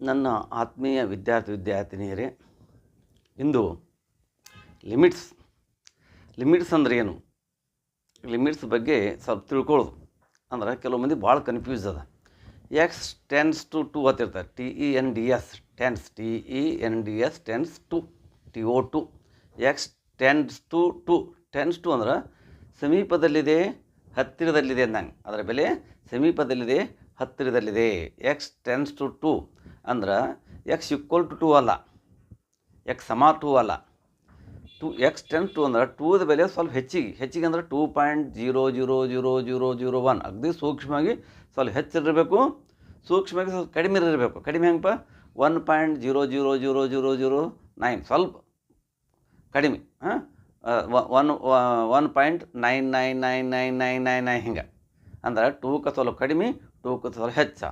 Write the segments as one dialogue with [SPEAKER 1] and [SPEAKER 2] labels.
[SPEAKER 1] ನನ್ನ ಆತ್ಮೀಯ ವಿದ್ಯಾರ್ಥಿ ವಿದ್ಯಾರ್ಥಿನಿಯರೇ, ಇಂದು ಲಿಮಿಟ್ಸ್ ಲಿಮಿಟ್ಸ್ ಅಂದ್ರೆ ಏನು? ಲಿಮಿಟ್ಸ್ ಬಗ್ಗೆ ಸ್ವಲ್ಪ ತಿಳ್ಕೊಳ್ಳೋದು. ಅಂದ್ರೆ ಕೆಲವು ಮಂದಿ ಭಾಳ ಕನ್ಫ್ಯೂಸ್ ಅದ. ಎಕ್ಸ್ ಟೆನ್ಸ್ ಟು ಟು ಅಂತಿರ್ತಾರೆ T E N D S tends T E N D S tends to T O to x tends to two tends to ಅಂದ್ರೆ ಸಮೀಪದಲ್ಲಿದೆ, ಹತ್ತಿರದಲ್ಲಿದೆ ಅಂದಂಗೆ. ಅದರ ಬೆಲೆ ಸಮೀಪದಲ್ಲಿದೆ, ಹತ್ತಿರದಲ್ಲಿದೆ. ಎಕ್ಸ್ ಟೆನ್ಸ್ ಟು ಟು ಅಂದ್ರೆ ಎಕ್ಸ್ ಈಕ್ವಲ್ ಟು ಟೂ ಅಲ್ಲ. ಎಕ್ಸ್ ಸಮ ಟು ಅಲ್ಲ. ಟು ಎಕ್ಸ್ ಟೆನ್ ಟು ಅಂದ್ರೆ ಟೂದ ಬೆಲೆ ಸ್ವಲ್ಪ ಹೆಚ್ಚಿಗೆ. ಹೆಚ್ಚಿಗೆ ಅಂದ್ರೆ two point zero zero zero zero zero one ಅಗದಿ ಸೂಕ್ಷ್ಮವಾಗಿ ಸ್ವಲ್ಪ ಹೆಚ್ಚಿರಬೇಕು. ಸೂಕ್ಷ್ಮವಾಗಿ ಸ್ವಲ್ಪ ಕಡಿಮೆ ಇರಬೇಕು. ಕಡಿಮೆ ಹೆಂಗಪ್ಪ? One point zero zero zero zero zero nine ಸ್ವಲ್ಪ ಕಡಿಮೆ. ಹಾಂ? One one point nine nine nine nine nine nine nine ಹಿಂಗೆ. ಅಂದ್ರೆ ಟೂಕ್ಕೆ ಸ್ವಲ್ಪ ಕಡಿಮೆ ಟೂಕ್ಕೆ ಸ್ವಲ್ಪ ಹೆಚ್ಚ.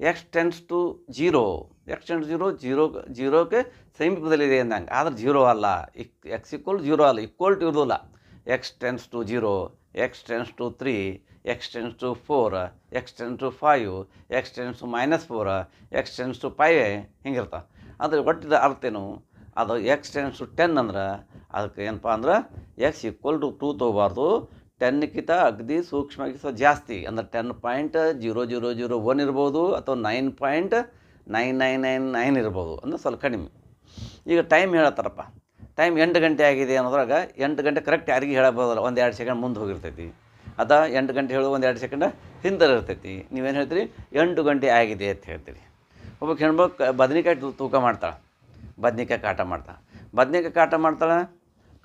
[SPEAKER 1] X tends to zero x tends zero zero ಜೀರೋಕ್ಕೆ ಸಮೀಪದಲ್ಲಿದೆ ಅಂದಂಗೆ. ಆದರೆ ಜೀರೋ ಅಲ್ಲ. ಇಕ್ ಎಕ್ಸ್ ಇಕ್ವಲ್ ಜೀರೋ ಅಲ್ಲ. ಇಕ್ವಲ್ ಟು ಇರೋದಿಲ್ಲ x tends to zero x tends to three x tends to four x tends to five x tends to minus four x tends to five ಹಿಂಗಿರ್ತಾವೆ. ಅಂದರೆ ಒಟ್ಟಿದ ಅರ್ಥ ಏನು? ಅದು X tends to ten ಅಂದ್ರೆ, ಅದಕ್ಕೆ ಏನಪ್ಪ ಅಂದ್ರೆ ಎಕ್ಸ್ ಈಕ್ವಲ್ ಟು ಟೂ ತೊಗೋಬಾರ್ದು. ಟೆನ್ಕಿಂತ ಅಗದಿ ಸೂಕ್ಷ್ಮವಾಗಿ ಸ್ವಲ್ಪ ಜಾಸ್ತಿ, ಅಂದ್ರೆ ten point zero zero zero one ಇರ್ಬೋದು ಅಥವಾ nine point nine nine nine nine ಇರ್ಬೋದು, ಅಂದರೆ ಸ್ವಲ್ಪ ಕಡಿಮೆ. ಈಗ ಟೈಮ್ ಹೇಳತ್ತಾರಪ್ಪ. ಟೈಮ್ ಎಂಟು ಗಂಟೆ ಆಗಿದೆ ಅನ್ನೋದ್ರಾಗ ಎಂಟು ಗಂಟೆ ಕರೆಕ್ಟ್ ಯಾರಿಗೆ ಹೇಳಬೋದಲ್ಲ ಒಂದು ಎರಡು ಸೆಕೆಂಡ್ ಮುಂದೆ ಹೋಗಿರ್ತೈತಿ. ಅದ ಎಂಟು ಗಂಟೆ ಹೇಳೋದು ಒಂದು ಎರಡು ಸೆಕೆಂಡ್ ಹಿಂದೆ ಇರ್ತೈತಿ. ನೀವೇನು ಹೇಳ್ತೀರಿ? ಎಂಟು ಗಂಟೆ ಆಗಿದೆ ಅಂತ ಹೇಳ್ತೀರಿ. ಒಬ್ಬ ಹೆಣ್ಮಕ್ ಬದನೆಕಾಯಿ ತೂಕ ಮಾಡ್ತಾಳೆ. ಬದನೆಕಾಯಿ ಕಾಟ ಮಾಡ್ತಾಳೆ. ಬದನೆಕಾಯಿ ಕಾಟ ಮಾಡ್ತಾಳೆ,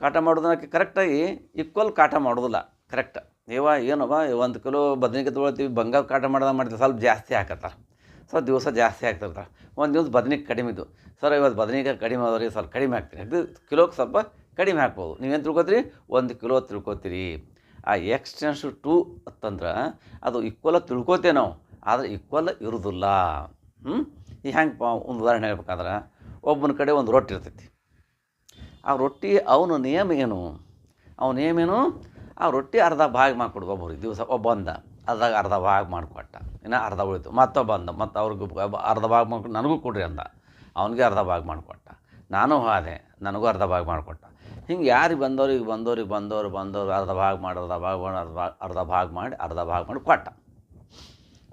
[SPEAKER 1] ಕಾಟ ಮಾಡೋದಕ್ಕೆ ಕರೆಕ್ಟಾಗಿ ಈಕ್ವಲ್ ಕಾಟ ಮಾಡೋದಿಲ್ಲ. ಕರೆಕ್ಟ್. ಇವ ಏನವ ಒಂದು ಕಿಲೋ ಬದನೆಕಾಯಿ ತೊಗೊಳ್ತೀವಿ, ಬಂಗಾರ ಕಾಟ ಮಾಡ್ದಾಗ ಮಾಡಿದ್ರೆ ಸ್ವಲ್ಪ ಜಾಸ್ತಿ ಹಾಕತ್ತಾರೆ. ಸ್ವಲ್ಪ ದಿವಸ ಜಾಸ್ತಿ ಆಗ್ತಿರ್ತಾರೆ ಒಂದು ದಿವಸ ಬದನೆಕಾಯಿ ಕಡಿಮೆ ಇದ್ದು ಸರ್ ಇವತ್ತು ಬದನೆಕಾಯಿ ಕಡಿಮೆ ಆದ್ರೆ ಸ್ವಲ್ಪ ಕಡಿಮೆ ಆಗ್ತೀನಿ ಅದು ಕಿಲೋಗೆ ಸ್ವಲ್ಪ ಕಡಿಮೆ ಹಾಕ್ಬೋದು. ನೀವೇನು ತಿಳ್ಕೊತೀರಿ? ಒಂದು ಕಿಲೋ ತಿಳ್ಕೊತೀರಿ. ಆ ಎಕ್ಸ್ಟೆನ್ಸ್ ಟು ಅಂತಂದ್ರೆ ಅದು ಈಕ್ವಲ್ ತಿಳ್ಕೊತೇವೆ ನಾವು. ಆದರೆ ಈಕ್ವಲ್ ಇರೋದಿಲ್ಲ. ಈ ಹೆಂಗೆ ಒಂದು ಉದಾಹರಣೆ ಹೇಳ್ಬೇಕಾದ್ರೆ, ಒಬ್ಬನ ಕಡೆ ಒಂದು ರೊಟ್ಟಿ ಇರ್ತೈತಿ. ಆ ರೊಟ್ಟಿ ಅವನ ನಿಯಮ ಏನು? ಅವನ ನಿಯಮ ಏನು? ಆ ರೊಟ್ಟಿ ಅರ್ಧ ಭಾಗ ಮಾಡಿಕೊಡು ಒಬ್ಬರಿಗೆ ದಿವಸ ಒಬ್ಬ ಬಂದ ಅದಾಗ ಅರ್ಧ ಭಾಗ ಮಾಡಿಕೊಟ್ಟ ಇನ್ನು ಅರ್ಧ ಉಳಿತು. ಮತ್ತೊಬ್ಬ ಬಂದ, ಮತ್ತು ಅವ್ರಿಗೆ ಅರ್ಧ ಭಾಗ ಮಾಡ್ಕೊಂಡು ನನಗೂ ಕೊಡ್ರಿ ಅಂದ. ಅವನಿಗೆ ಅರ್ಧ ಭಾಗ ಮಾಡಿಕೊಟ್ಟ ನಾನು ಹಾದೆ, ನನಗೂ ಅರ್ಧ ಭಾಗ ಮಾಡಿಕೊಟ್ಟ ಹಿಂಗೆ ಯಾರಿಗೆ ಬಂದವ್ರಿಗೆ ಬಂದವ್ರಿಗೆ ಬಂದವರು ಬಂದವರು ಅರ್ಧ ಭಾಗ ಮಾಡಿ, ಅರ್ಧ ಭಾಗ ಮಾಡಿ, ಅರ್ಧ ಭಾಗ ಅರ್ಧ ಭಾಗ ಮಾಡಿ, ಅರ್ಧ ಭಾಗ ಮಾಡಿ ಕೊಟ್ಟ.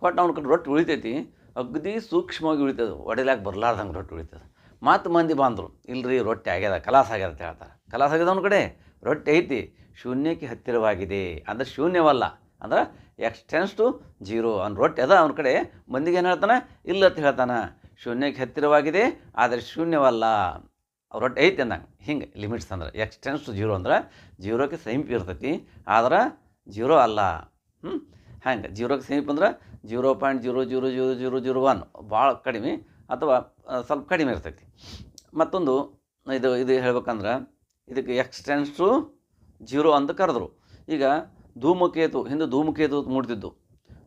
[SPEAKER 1] ಕೊಟ್ಟ ಅವ್ನ ಕಡೆ ರೊಟ್ಟಿ ಉಳಿತೈತಿ. ಅಗದಿ ಸೂಕ್ಷ್ಮವಾಗಿ ಉಳಿತದೆ. ಒಡಿಲಾಕ ಬರಲಾರ್ದಂಗೆ ರೊಟ್ಟಿ ಉಳಿತದೆ. ಮತ್ತು ಮಂದಿ ಬಂದರು ಇಲ್ಲರಿ ರೊಟ್ಟಿ ಆಗ್ಯದ, ಕಲಾಸ ಆಗ್ಯದ ಅಂತ ಹೇಳ್ತಾರೆ. ಕಲಾಸ ಆಗ್ಯದ ಅವ್ನ ಕಡೆ? ರೊಟ್ಟಿ ಐತಿ, ಶೂನ್ಯಕ್ಕೆ ಹತ್ತಿರವಾಗಿದೆ. ಅಂದ್ರೆ ಶೂನ್ಯವಲ್ಲ, ಅಂದ್ರೆ ಎಕ್ಸ್ಟೆನ್ಸ್ ಟು ಜೀರೋ ಅವ್ನು ರೊಟ್ಟಿ ಅದ, ಅವ್ನ ಕಡೆ ಮಂದಿಗೆ ಏನು ಹೇಳ್ತಾನೆ? ಇಲ್ಲ ಅಂತ ಹೇಳ್ತಾನೆ. ಶೂನ್ಯಕ್ಕೆ ಹತ್ತಿರವಾಗಿದೆ, ಆದರೆ ಶೂನ್ಯವಲ್ಲ. ರೊಟ್ಟಿ ಐತಿ ಅಂದಂಗೆ. ಹಿಂಗೆ ಲಿಮಿಟ್ಸ್ ಅಂದ್ರೆ ಎಕ್ಸ್ಟೆನ್ಸ್ ಟು ಜೀರೋ ಅಂದ್ರೆ ಜೀರೋಕ್ಕೆ ಸಮೀಪ ಇರ್ತೈತಿ, ಆದ್ರೆ ಜೀರೋ ಅಲ್ಲ. ಹ್ಞೂ ಹ್ಯಾಂಗೆ? ಜೀರೋಕ್ಕೆ ಸಮೀಪ ಅಂದ್ರೆ zero point zero zero zero zero zero one ಭಾಳ ಕಡಿಮೆ, ಅಥವಾ ಸ್ವಲ್ಪ ಕಡಿಮೆ ಇರ್ತೈತಿ. ಮತ್ತೊಂದು, ಇದು ಇದು ಹೇಳ್ಬೇಕಂದ್ರೆ ಇದಕ್ಕೆ ಎಕ್ಸ್ಟೆನ್ಸ್ ಟು ಜೀರೋ ಅಂತ ಕರೆದ್ರು. ಈಗ ಧೂಮಕೇತು, ಹಿಂದೆ ಧೂಮಕೇತು ಮೂಡ್ತಿದ್ದು.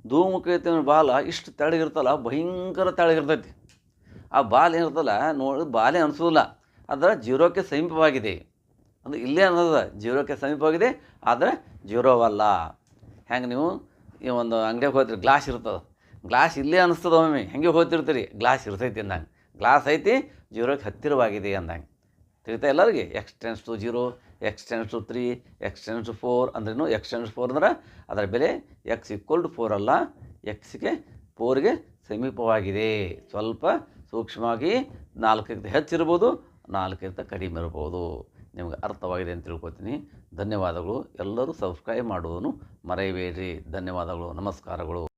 [SPEAKER 1] ಧೂಮಕೇತುವಿನ ಬಾಲ ಇಷ್ಟು ತೆಳಗಿರ್ತಲ್ಲ ಭಯಂಕರ ತೆಳಗಿರ್ತೈತಿ ಆ ಬಾಲ್ ಏನಿರ್ತಲ್ಲ ನೋಡಿ, ಬಾಲೆ ಅನಿಸೋದಿಲ್ಲ. ಆದರೆ ಜೀರೋಕ್ಕೆ ಸಮೀಪವಾಗಿದೆ. ಅಂದ್ರೆ ಇಲ್ಲೇ ಅನ್ನೋದ ಜೀರೋಕ್ಕೆ ಸಮೀಪವಾಗಿದೆ, ಆದರೆ ಜೀರೋವಲ್ಲ. ಹೆಂಗೆ ನೀವು, ಈ ಒಂದು ಅಂಗಡಿಗೆ ಹೋಗ್ತೀರಿ, ಗ್ಲಾಸ್ ಇರ್ತದೆ. ಗ್ಲಾಸ್ ಇಲ್ಲೇ ಅನಿಸ್ತದ ಒಮ್ಮೆ, ಹೆಂಗೆ ಹೋಗ್ತಿರ್ತೀರಿ? ಗ್ಲಾಸ್ ಇರ್ತೈತಿ ಅಂದಂಗೆ. ಗ್ಲಾಸ್ ಐತಿ, ಜೀರೋಕ್ಕೆ ಹತ್ತಿರವಾಗಿದೆ ಅಂದಂಗೆ. ತಿಳಿತಾ ಎಲ್ಲರಿಗೆ? X tends to zero x tends to three x tends to four ಅಂದ್ರೂ ಎಕ್ಸ್ಟೆನ್ಸ್ ಫೋರ್ ಅಂದ್ರೆ ಅದರ ಬೆಲೆ ಎಕ್ಸ್ ಈಕ್ವಲ್ ಟು ಫೋರ್ ಅಲ್ಲ. ಎಕ್ಸ್ಗೆ ಫೋರ್ಗೆ ಸಮೀಪವಾಗಿದೆ. ಸ್ವಲ್ಪ ಸೂಕ್ಷ್ಮವಾಗಿ ನಾಲ್ಕಕ್ಕಿಂತ ಹೆಚ್ಚಿರ್ಬೋದು ನಾಲ್ಕಕ್ಕಿಂತ ಕಡಿಮೆ ಇರ್ಬೋದು. ನಿಮಗೆ ಅರ್ಥವಾಗಿದೆ ಅಂತ ತಿಳ್ಕೊತೀನಿ. ಧನ್ಯವಾದಗಳು. ಎಲ್ಲರೂ ಸಬ್ಸ್ಕ್ರೈಬ್ ಮಾಡುವುದನ್ನು ಮರೆಯಬೇಡಿ ಧನ್ಯವಾದಗಳು. ನಮಸ್ಕಾರಗಳು.